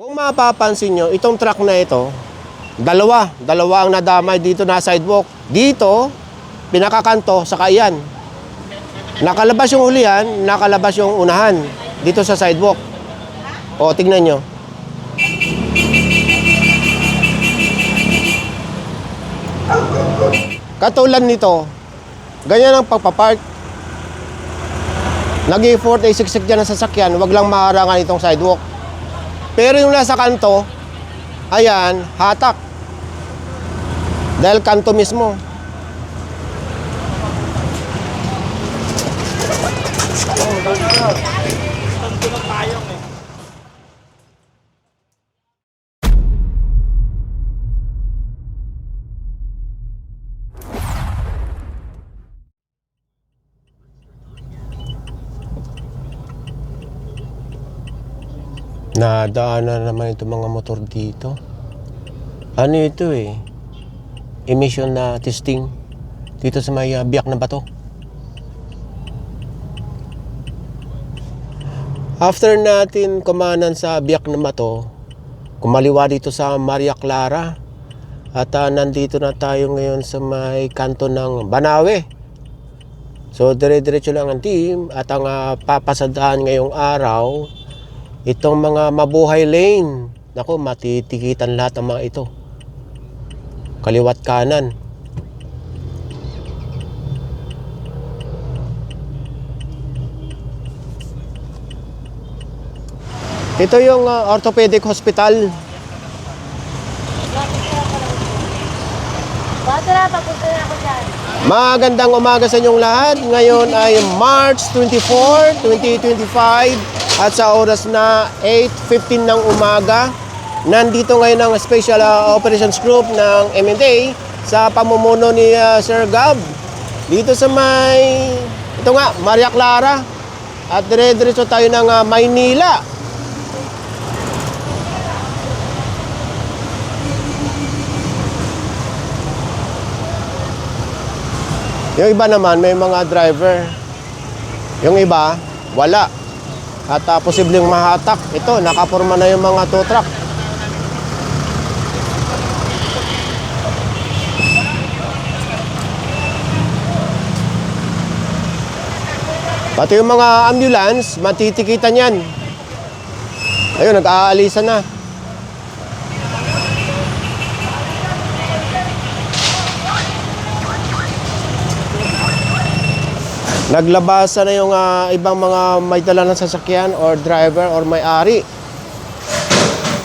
Kung mapapansin nyo, itong truck na ito, dalawa, dalawa ang nadamay dito na sidewalk. Dito, pinakakanto, saka iyan. Nakalabas yung hulihan, nakalabas yung unahan dito sa sidewalk. O, tingnan nyo. Katulad nito, ganyan ang pagpapark. Nag-effort ay siksik dyan ang sasakyan, wag lang maharangan itong sidewalk. Pero yung nasa kanto, ayan, hatak. Dahil kanto mismo. Nadaanan naman itong mga motor dito. Ano ito eh? Emission na testing dito sa may uh, biyak na bato. After natin kumanan sa biyak na bato, kumaliwa dito sa Maria Clara. At ah, nandito na tayo ngayon sa may kanto ng Banawe. So dire-diretso lang ang team at ang ah, papasadaan ngayong araw Itong mga mabuhay lane, nako matitikitan lahat ng mga ito. Kaliwat kanan. Ito yung uh, orthopedic hospital. Bato na, papunta na ako dyan. Magandang umaga sa inyong lahat. Ngayon ay March 24, 2025 at sa oras na 8.15 ng umaga. Nandito ngayon ang Special uh, Operations Group ng MNDA sa pamumuno ni uh, Sir Gab. Dito sa may, ito nga, Maria Clara. At dire-diretso tayo ng uh, Maynila. Yung iba naman, may mga driver. Yung iba, wala. At uh, posibleng mahatak. Ito, nakaporma na yung mga tow truck. Pati yung mga ambulance, matitikitan yan. Ayun, nag-aalisan na. Naglabasa na yung ah, ibang mga may dala ng sasakyan or driver or may-ari.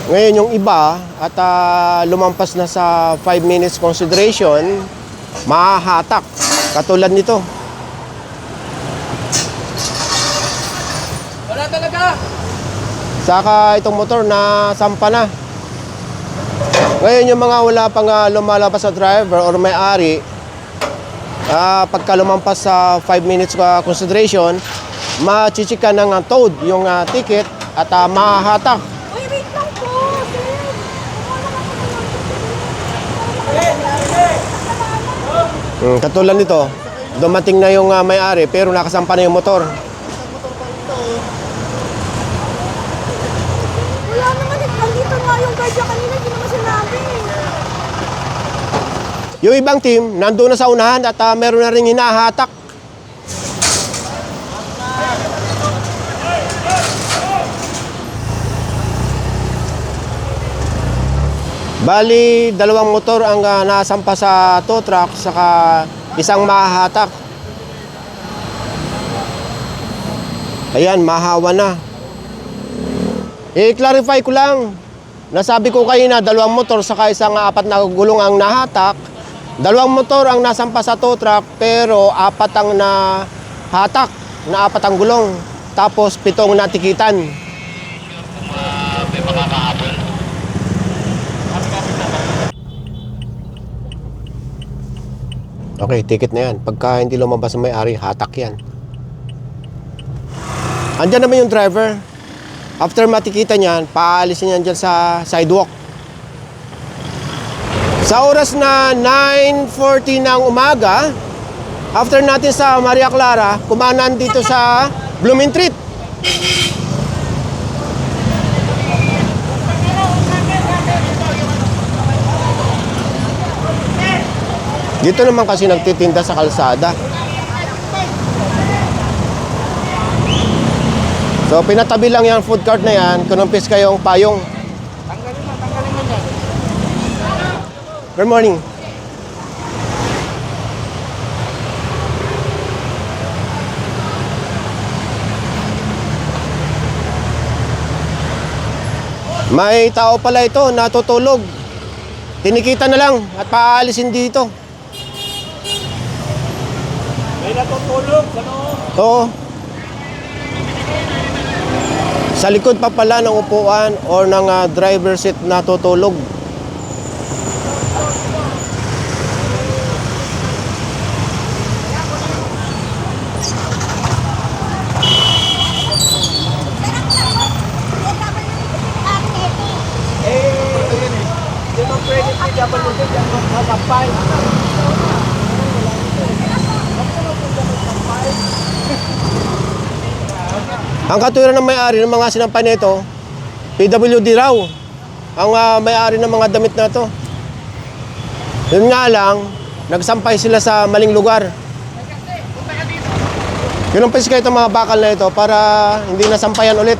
Ngayon yung iba at ah, lumampas na sa 5 minutes consideration, mahahatak. Katulad nito. Wala talaga. Saka itong motor na sampa na. Ngayon yung mga wala pang ah, lumalabas sa driver or may-ari, ah, pagka lumampas sa 5 minutes ah, consideration, machichika ng ah, towed yung ah, ticket at ah, mahahatak. Uy, wait lang po, sir. Mm, katulad nito, dumating na yung ah, may-ari pero nakasampa na yung motor. Wala naman. Nandito nga yung guardia kanina, hindi naman Yung ibang team, nandoon na sa unahan at ah, meron na rin hinahatak. Bali, dalawang motor ang ah, nasampa sa tow truck saka isang mahahatak. Ayan, mahawa na. I-clarify ko lang. Nasabi ko kayo na dalawang motor saka isang apat na gulong ang nahatak. Dalawang motor ang nasampa sa tow truck pero apat ang nahatak na apat ang gulong. Tapos pitong natikitan. Okay, ticket na yan. Pagka hindi lumabas ang may-ari, hatak yan. Andyan naman yung driver. After matikita niyan, paalisin niyan dyan sa sidewalk. Sa oras na 9.40 ng umaga, after natin sa Maria Clara, kumanan dito sa Blooming Bloomingtreet. Dito naman kasi nagtitinda sa kalsada. So pinatabi lang yung food cart na yan, kunumpis kayong payong. Good morning. May tao pala ito natutulog. Tinikita na lang at paalisin dito. May natutulog, ano? Oo. Sa likod pa pala ng upuan or ng ah, driver seat natutulog. Eh, ayun eh. Di ba pwede si WD dyan magkakapay? Ang katuwiran ng may-ari ng mga sinampay nito, PWD raw. Ang ah, may-ari ng mga damit na to. Yun nga lang, nagsampay sila sa maling lugar. Kinumpis kayo itong mga bakal na ito para hindi nasampayan ulit.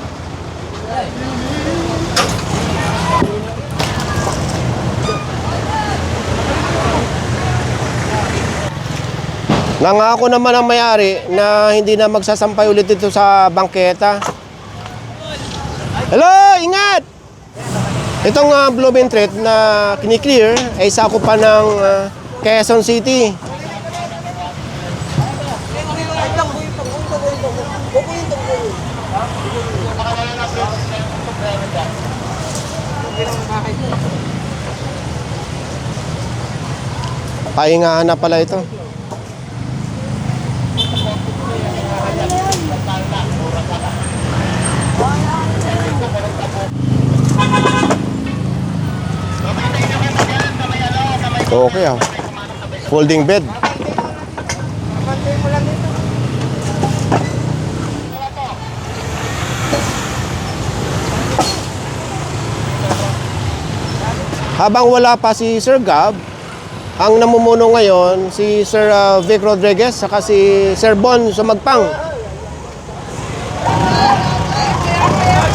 Nangako naman ang may-ari na hindi na magsasampay ulit dito sa bangketa. Hello, ingat! Itong uh, Blooming Threat na kiniklear ay sako pa ng ah, Quezon City. Pahingahan na pala ito. Okay ah. Folding bed. Habang wala pa si Sir Gab, ang namumuno ngayon si Sir ah, Vic Rodriguez saka si Sir Bon Sumagpang.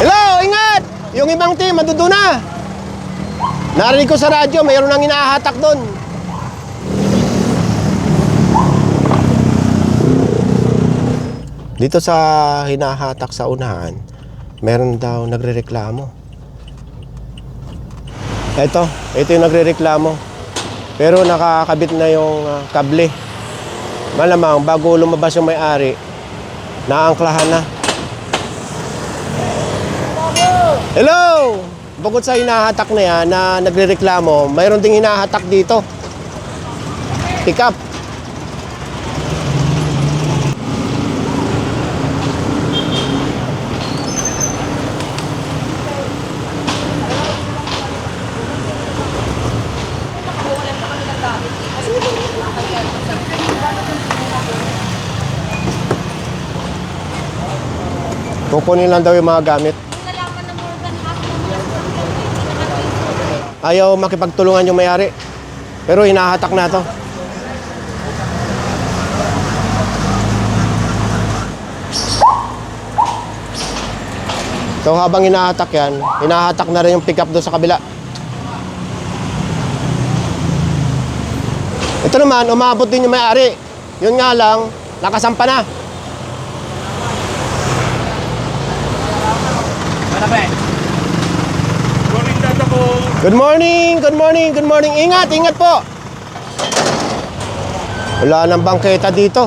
Hello, ingat! Yung ibang team, maduduna. Narinig ko sa radyo, mayroon nang inahatak doon. Dito sa hinahatak sa unahan, meron daw nagrereklamo. Ito, ito yung nagrereklamo. Pero nakakabit na yung ah, kable. Malamang bago lumabas yung may-ari, naangklahan na. Hello! Bukod sa hinahatak na yan na nagrereklamo, mayroon ding hinahatak dito. Pick up. Kukunin lang daw yung mga gamit. Ayaw makipagtulungan yung may-ari. Pero hinahatak na to. So habang hinahatak yan, hinahatak na rin yung pickup doon sa kabila. Ito naman, umabot din yung may-ari. Yun nga lang, nakasampa na. Ano ba eh? Morning data ko. Good morning, good morning, good morning. Ingat, ingat po. Wala nang bangketa dito.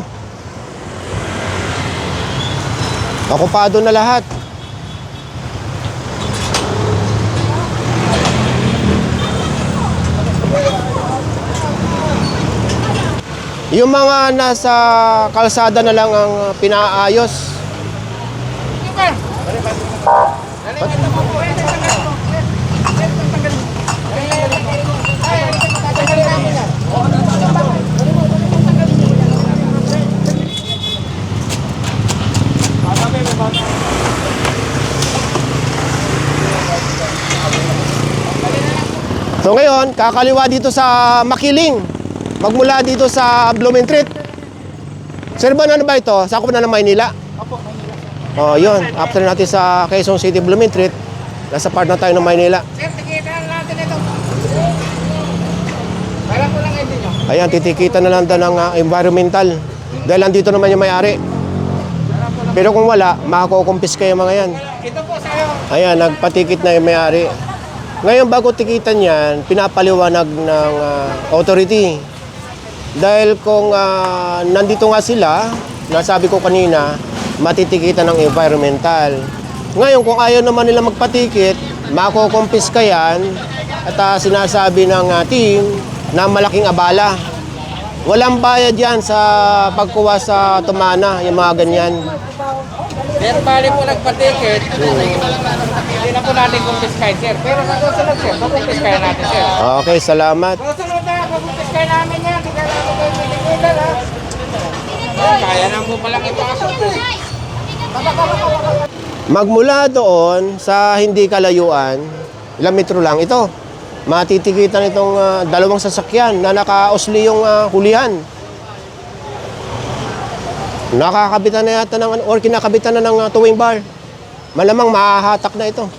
Okupado na lahat. Yung mga nasa kalsada na lang ang uh, pinaayos. So ngayon, kakaliwa dito sa Makiling. magmula dito sa Blumentritt. Sir, ba ano ba ito? Sakop na ng Maynila? Opo, Manila. Oh, yun. After natin sa Quezon City, Blumentritt, nasa part na tayo ng Maynila. Sir, tikita na natin ito. Kailan ko lang hindi nyo. Ayan, titikita na lang daw ng ah, environmental. Dahil andito naman yung may-ari. Pero kung wala, makakukumpis kayo mga yan. Ito po sa'yo. Ayan, nagpatikit na yung may-ari. Ngayon, bago tikitan yan, pinapaliwanag ng ah, authority. Dahil kung ah, nandito nga sila, nasabi ko kanina, matitikitan ng environmental. Ngayon, kung ayaw naman nila magpatikit, makukumpis ka yan at ah, sinasabi ng ah, team na malaking abala. Walang bayad yan sa pagkuha sa tumana, yung mga ganyan. Sir, bali po nagpa-ticket. Hindi na po natin kumpiskay, sir. Pero sa susunod, sir, kukumpiskay natin, sir. Okay, salamat. Susunod na, kukumpiskay namin yan. Hindi ka namin kayo ha? Kaya na po palang ipasok. eh. Magmula doon sa hindi kalayuan, ilang metro lang ito. Matitikitan itong ah, dalawang sasakyan na nakausli yung ah, hulihan. Nakakabitan na yata ng, or kinakabitan na ng ah, towing bar. Malamang mahahatak na ito.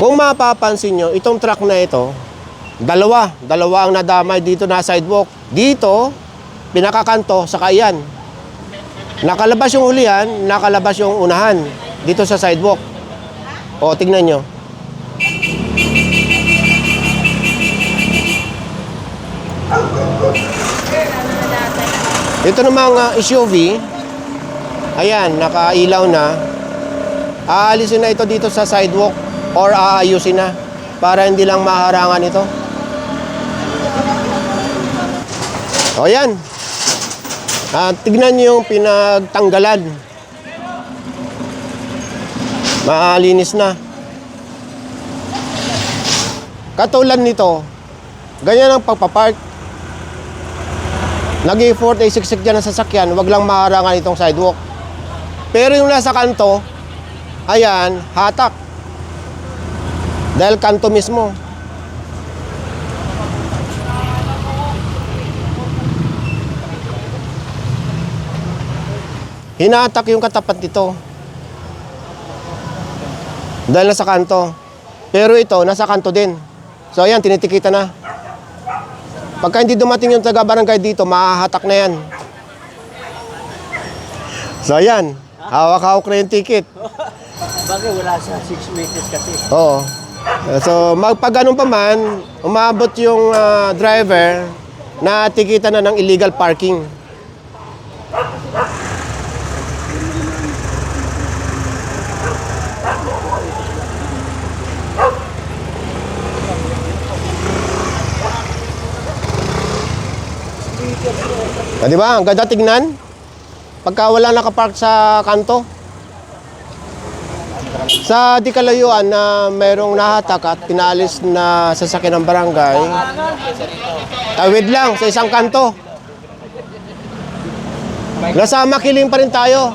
Kung mapapansin nyo, itong truck na ito, dalawa, dalawa ang nadamay dito na sidewalk. Dito, pinakakanto, sa kayan. Nakalabas yung hulihan, nakalabas yung unahan dito sa sidewalk. O, tingnan nyo. Ito namang uh, SUV, ayan, nakailaw na. Aalisin na ito dito sa sidewalk or aayusin na para hindi lang maharangan ito. O yan, Ah, tignan niyo yung pinagtanggalan. Maalinis na. Katulad nito, ganyan ang pagpapark. Nag-effort ay siksik dyan ang sasakyan, wag lang maharangan itong sidewalk. Pero yung nasa kanto, ayan, hatak. Dahil kanto mismo. Hinatak yung katapat nito. Dahil nasa kanto. Pero ito, nasa kanto din. So ayan, tinitikita na. Pagka hindi dumating yung taga-barangay dito, mahahatak na yan. So ayan, hawak-hawak na yung ticket. Bagay, wala sa 6 meters kasi. Oo. So magpag ganun pa man, umabot yung ah, driver na tikita na ng illegal parking. Ah, di ba? Ang ganda tignan. Pagka wala nakapark sa kanto. Sa di kalayuan na merong nahatak at pinalis na sasakyan ng barangay, tawid lang sa isang kanto. Nasa makiling pa rin tayo.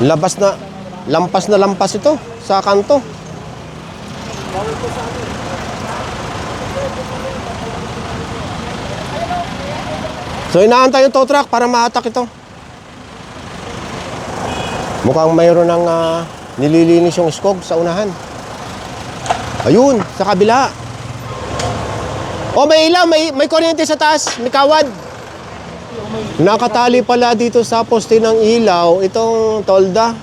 Labas na, lampas na lampas ito sa kanto. So inaantay yung tow truck para mahatak ito. Mukhang mayroon ng ah, nililinis yung skog sa unahan. Ayun, sa kabila. Oh, may ilaw, may, may kuryente sa taas, may kawad. Nakatali pala dito sa poste ng ilaw itong tolda.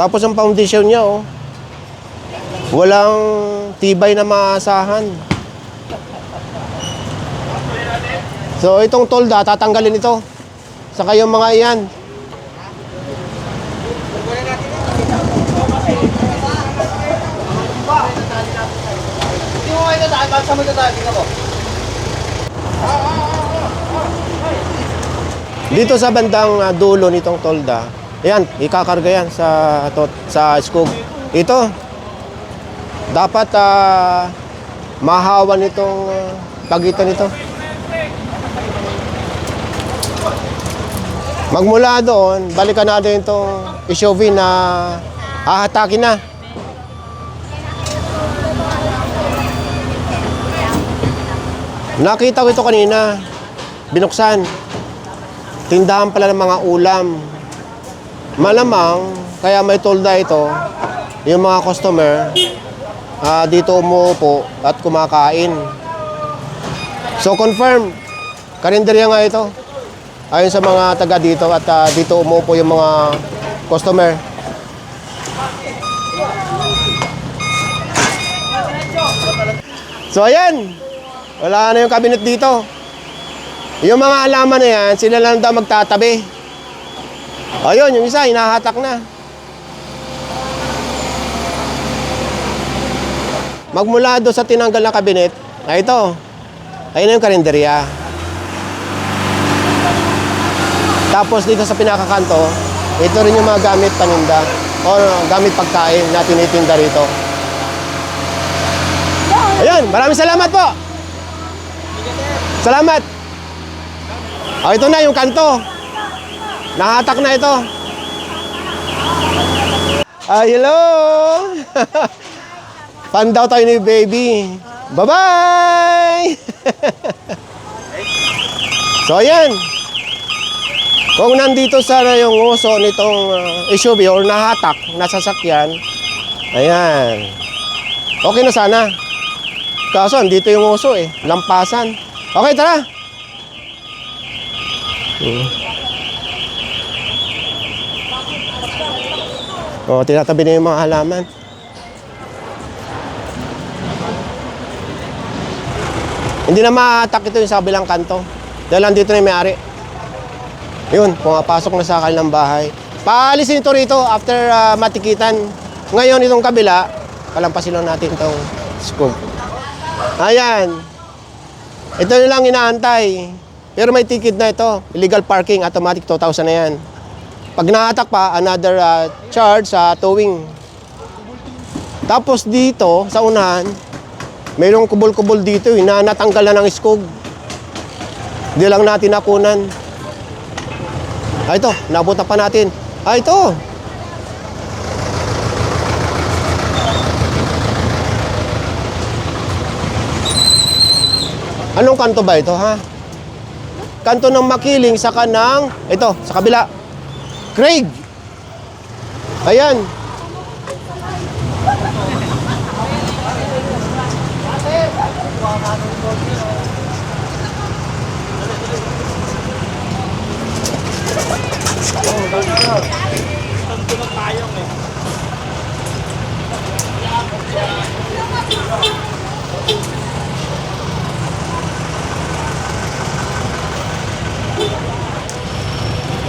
Tapos ang foundation niya, oh. Walang tibay na maasahan. So itong tolda, tatanggalin ito. Saka yung mga iyan. Hindi mo kayo. Dito sa bandang ah, dulo nitong tolda, ayan, ikakarga yan sa, to, sa skog. Ito, dapat ah, mahawan itong ah, pagitan nito. Magmula doon, balikan natin itong SUV na hahatakin na. Nakita ko ito kanina, binuksan. Tindahan pala ng mga ulam. Malamang, kaya may tolda ito, yung mga customer, uh, dito umupo at kumakain. So confirm, karinderya nga ito. Ayon sa mga taga dito at ah, dito umuupo yung mga customer. So ayan, wala na yung cabinet dito. Yung mga alaman na yan, sila lang daw magtatabi. Ayun, yung isa, hinahatak na. Magmula doon sa tinanggal na kabinet, ay ito. Ayun na yung karinderya. Tapos dito sa pinakakanto, ito rin yung mga gamit paninda o gamit pagkain na tinitinda rito. Ayun, maraming salamat po. Salamat. Oh, ito na yung kanto. Nahatak na ito. Ah, hello. Fan daw tayo ni baby. Bye-bye. so, ayan. Kung nandito sana yung uso nitong uh, SUV or nahatak na sasakyan, ayan. Okay na sana. Kaso, andito yung uso eh. Lampasan. Okay, tara. Hmm. Oh, tinatabi na yung mga halaman. Hindi na maatak ito yung sa kabilang kanto. Dahil andito na yung may-ari. Yun, pumapasok na sa kanilang bahay. Paalisin ito rito after ah, matikitan. Ngayon itong kabila, palampasin lang natin itong scoop. Ayan. Ito na lang inaantay. Pero may ticket na ito. Illegal parking, automatic 2,000 na yan. Pag nahatak pa, another ah, charge sa towing. Tapos dito, sa unahan, mayroong kubol-kubol dito eh, na natanggal na ng skog. Hindi lang natin nakunan. Ah, ito, nabuta pa natin. Ah, ito. Anong kanto ba ito, ha? Kanto ng Makiling sa kanang, ito, sa kabila. Craig. Ayan.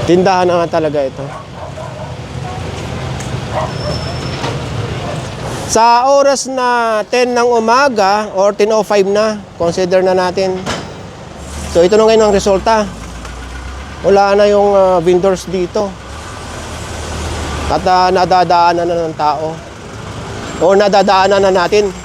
Tindahan na nga talaga ito. Sa oras na 10 ng umaga or 10.05 na, consider na natin. So ito na ngayon ang resulta. Wala na yung ah, vendors dito. At ah, nadadaanan na ng tao. O nadadaanan na natin.